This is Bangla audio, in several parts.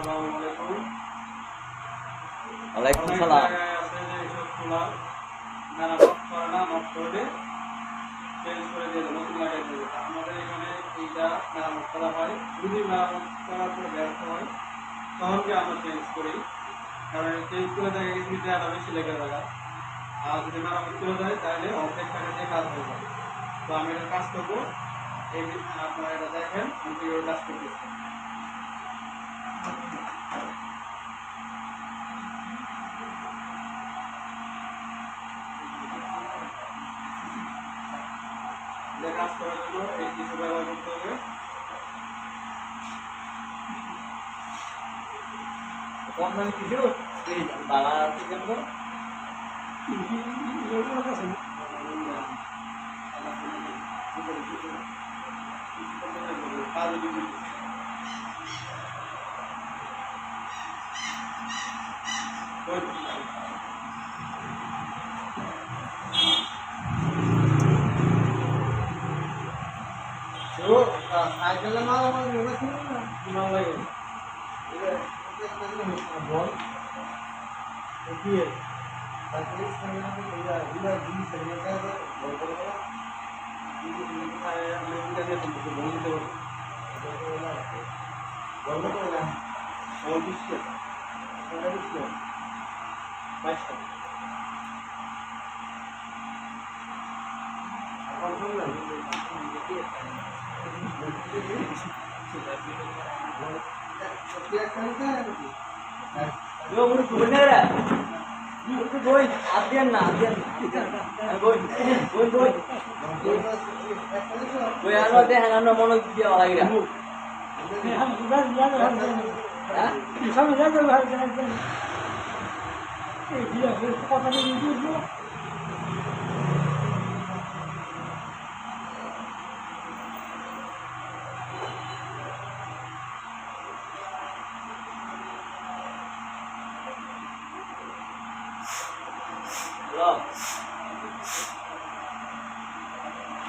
আসসালামু আলাইকুম। আমরা চেঞ্জ করি কারণ চেঞ্জ করে দেখা গেছে বেশি লেগে যায় আর যদি মেরামত করে দেয় তাহলে অর্ধেক টাকা দিয়ে কাজ হয়ে যাবে তো আমি এটা কাজ করব এই আপনারা এটা দেখেন, আমি কাজ করতেছি। কাজ করার জন্য এই কিছু ব্যবহার করতে হবে কম দামি কিছু এই বালা আছে কেন গো? কাজ যদি তো সাইকেলে মাল আমার মনে ছিল না ভালো লাগে এটা এটা একটা বল দিয়ে সাইকেলে সাইকেলে আমি এটা বল বল বল বল না এখন শুন না Yo, udah bener ya? Itu boy, adian lah, adian. Boy, boy,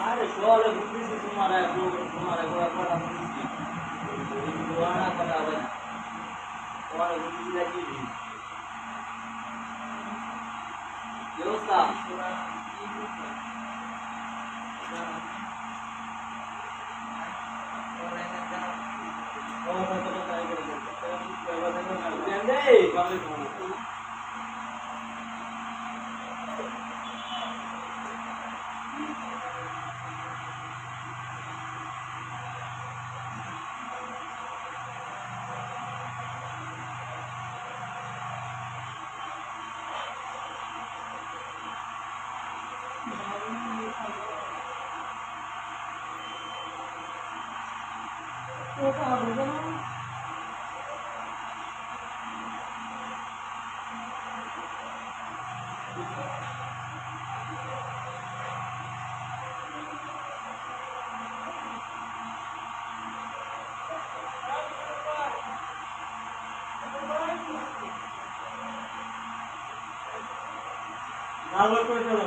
আরে সোয়ালে বুঝতেছি তোমার একটু তোমার একটু কথা বুঝছি পুরানা কথা ভাই তোমার বুঝছি দেখি কি অবস্থা ভালো করে চলো।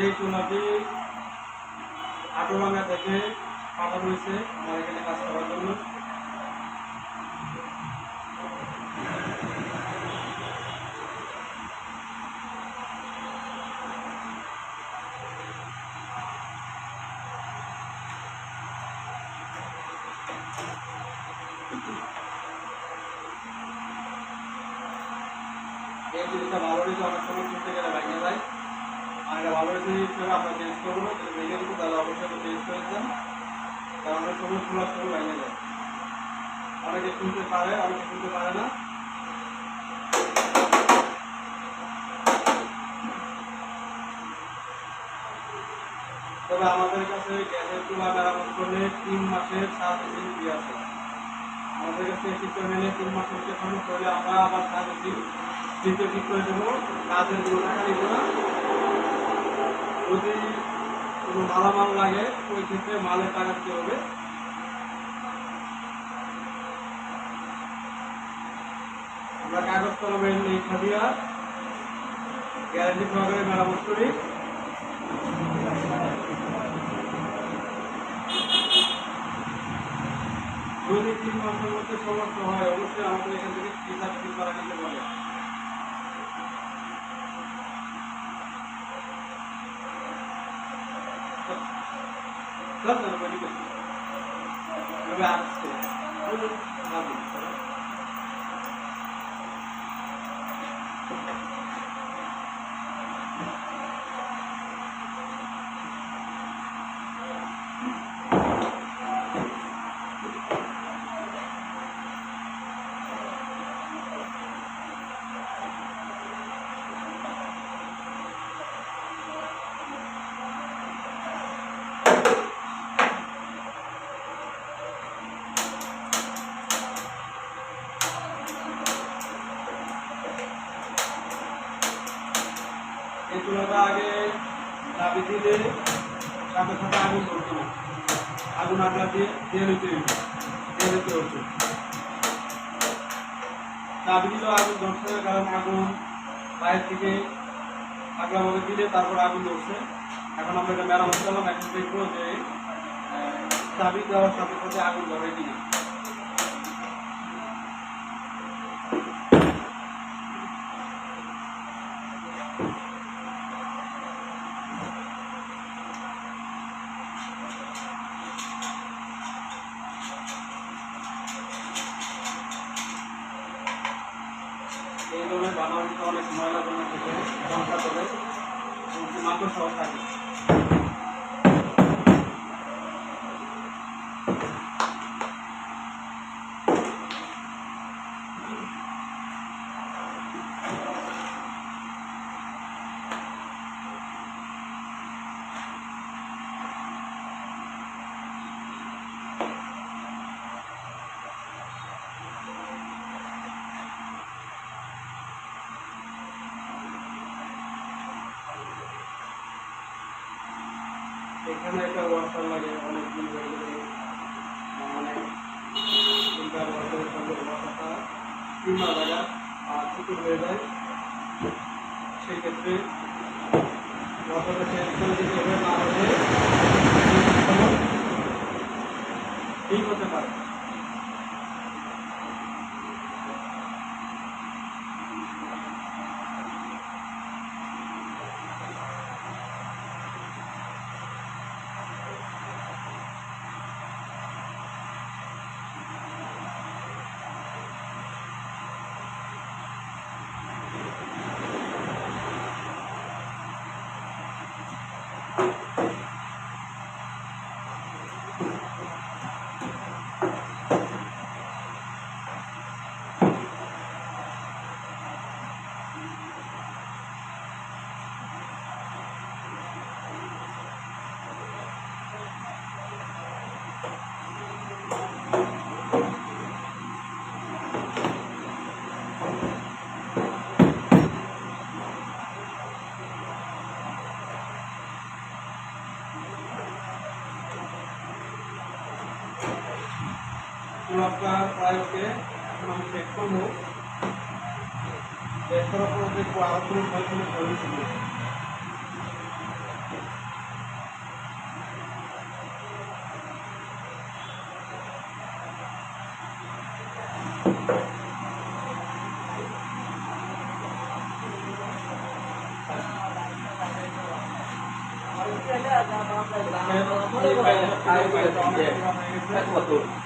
এই টুনাটি আটোভাঙ্গা থেকে পাঠানো হয়েছে। আমার এখানে কাজ করার জন্য এই জিনিসটা ভালো রয়েছে অনেক সময় করতে গেলে ভেঙে যায় আমরা চেঞ্জ করব যদি ভেঙে দিতে চেঞ্জ করে দেন। কারণ অনেক সময় খোলার সময় ভেঙে যায় অনেকে শুনতে পারে, অনেকে শুনতে পারে না। তবে আমাদের কাছে গ্যাসের চুলা মেরামত করলে তিন মাসের সার্ভিসিং ফ্রি আছে। আমাদের কাছে ঠিক করে তিন মাস হচ্ছে সমস্যা হলে আমরা আবার সার্ভিসিং ফ্রিতে ঠিক করে দেবো। কাজের কোনো না যদি কোনো মালামাল লাগে, ওই ক্ষেত্রে মালের টাকা দিতে হবে। আমরা কাগজ কলমের লেখা দিয়া গ্যারান্টি সহকারে মেরামত করি। যদি তিন মাসের মধ্যে সমস্যা হয়, অবশ্যই আমাদের এখান থেকে ফ্রি সার্ভিস করা নিতে পারে Thank you. চাবি দিলে সাথে সাথে আগুন ধরতো না আগুন আগলা দিয়ে নিতে হইতো দিয়ে নিতে হতো চাবি দিলেও আগুন ধরছে না, কারণ আগুন বাইরে থেকে আগলা ভাবে দিলে তারপর আগুন ধরছে। এখন আমরা এটা মেরামত করলাম এখন দেখব যে চাবি দেওয়ার সাথে সাথে আগুন ধরে কিনা এই অনেক ময়লা জমা থেকে সংখ্যা করে মাকড় সহ থাকে এখানে একটা ওয়াশার লাগে, অনেক দিন গেলে মানে তিনটা বছরের সঙ্গে ওয়াশারটা তিনবার লাগা আর ছোটো হয়ে যায়। সেই ক্ষেত্রে ওয়াশারটা চেঞ্জ করে দিতে হবে, না হলে ঠিক হতে পারে প্রাইসকে এখন আমি চেক করব চেক করার পরে দেখব আরও কোনো ছয় কিলো চল্লিশ Thank you.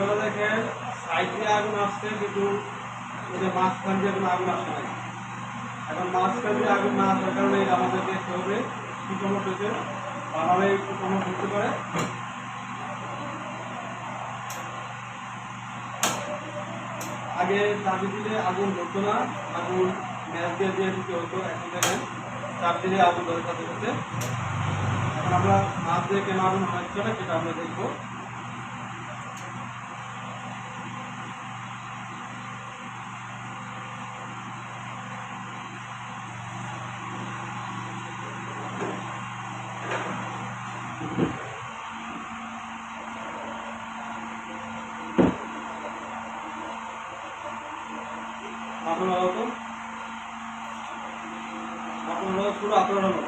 পুরোটা দেখেন সাইড দিয়ে আগুন আসছে, কিন্তু যে মাঝখান দিয়ে কোনো আগুন আসে নাই। এখন মাঝখান দিয়ে আগুন না আসার কারণে আমাদের দেখতে হবে, কি সমস্যা হচ্ছে বানালে একটু সমস্যা হতে পারে। আগে চাবি দিলে আগুন ধরতো না, আগুন ম্যাচ দিয়ে দিয়ে দিতে হতো, এখন দেখেন চাপ দিলে আগুন ধরে সাথে সাথে। এখন আমরা মাছ দিয়ে কেন আগুন হচ্ছে না, সেটা আমরা দেখব মাখন হলো তো মাখন হলো পুরো আপনার হলো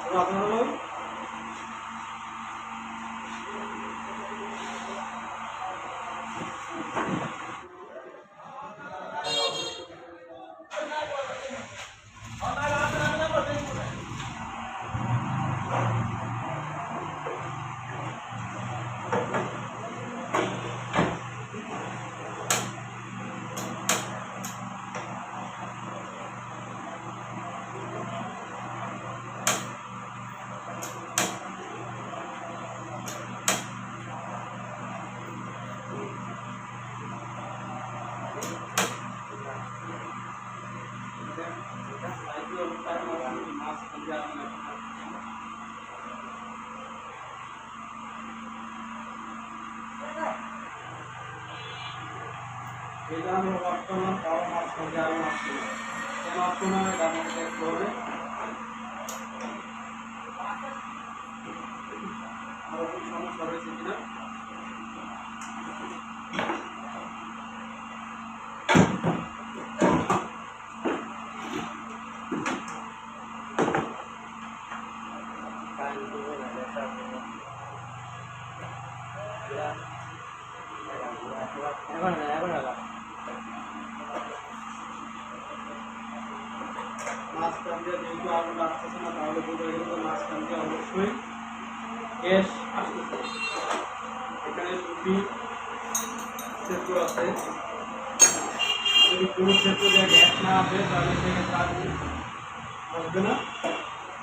পুরো আপনার হলো মাছ খালি আগুন এটা আমি বর্তমান তাও মাছ খালি আগুন মাছ কেন আসছে না এটা আমাদের দেখতে হবে? কোনো ক্ষেত্রে দিয়ে গ্যাস না আসে তাহলে সেখানে কাজ আসবে না।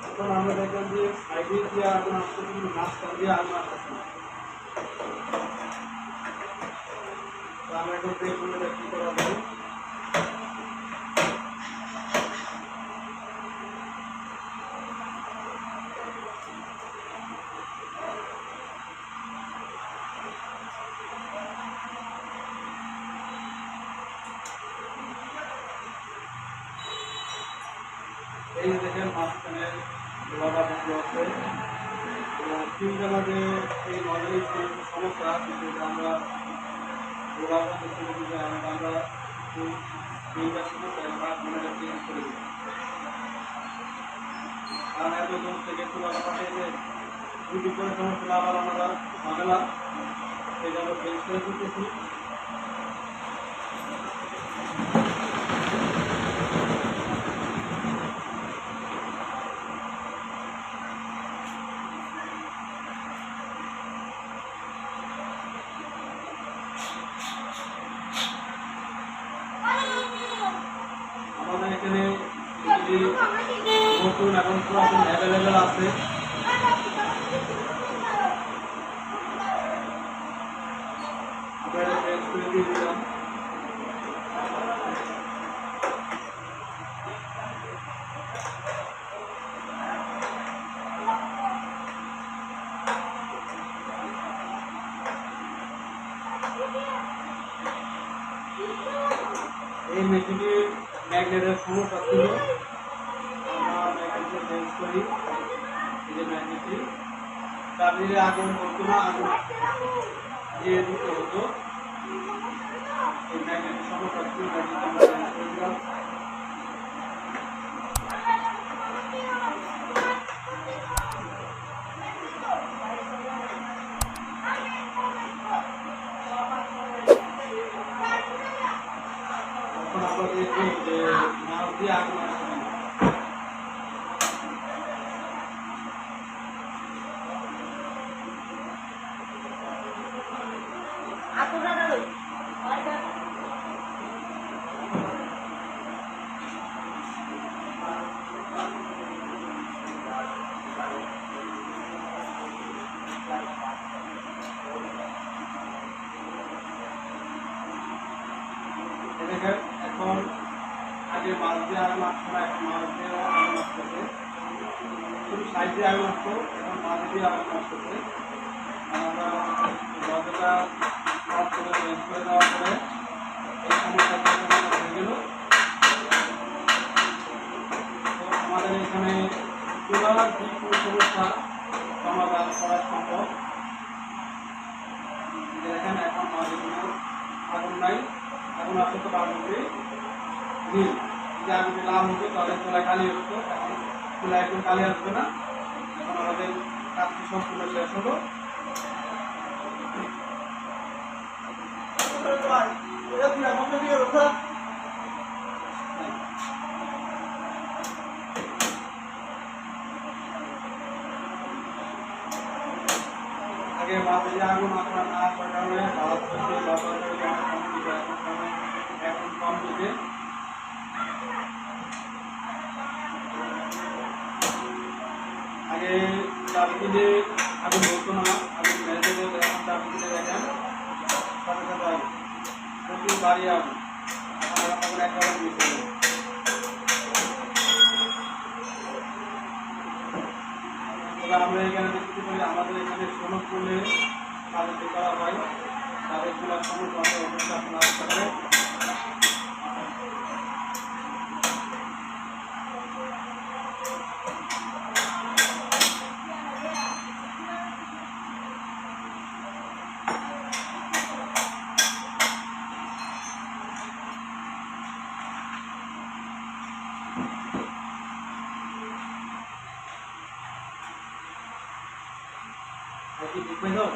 এখন আমরা দেখলাম যে সাইডে দিয়ে আগুন আসছে কিন্তু মাঝখান দিয়ে আগুন আসতেছে না তো আমরা এখন দেখব কী করা যায় কারণ এত দূর থেকে চুলাটা পাঠিয়েছে দুটি করে সমস্যা আবার আমরা ঝামেলা সেই জন্য চেঞ্জ করে দিতেছি আমাদের এখানে যদি নতুন এবং পুরাতন অ্যাভেলেবেল আছে আপনারা চেঞ্জ করে দিয়ে দিলাম এই মেশিনটির ম্যাগনেটের সমস্যা ছিল চাবিলে আগুন হতো না আগুন দিয়ে দিতে হতো এই আসছে কেন। এই দেখেন এখন আগে মাছ আগুন এখন আগুন আসতো মাছ দিয়ে আমরা আমাদের এখানে চুলার যে কোনো সমস্যা সমাধান করা সম্ভব দেখেন এখন আগুন নাই আগুন আসতে তো আগুনটি লাল হতো তাহলে খালি হতো এখন চুলা একদম খালি আসবে না এখন আমাদের কাজটি সম্পূর্ণ শেষ হলো আগে যে আগুন আপনার না কারণে এখন কম দিতে চাবি দিলে আগুন ধরতো না দিলে এখন চাবি দিলে দেখেন সাথে সাথে আগুন প্রচুর বাড়ি এখন আগুন একেবারে তবে আমরা এখানে দেখতে পারি, আমাদের এখানে সনদ করলে তাদেরকে করা হয়, তাদের তোলার সনদ আমাদের অবশ্যই আপনারা Ecuador.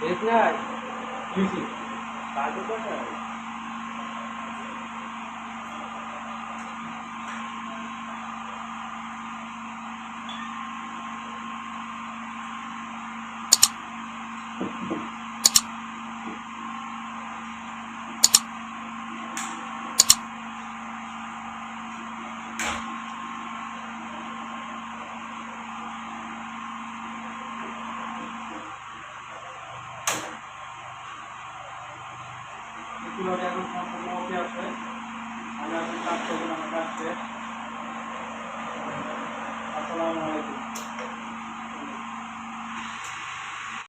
There's not. You see. Bago ba na? Thank you. এগুলোর এখন সম্পূর্ণ ওকে আছে আমরা এখন কাজ করবেন আমার কাজ আসসালামু আলাইকুম।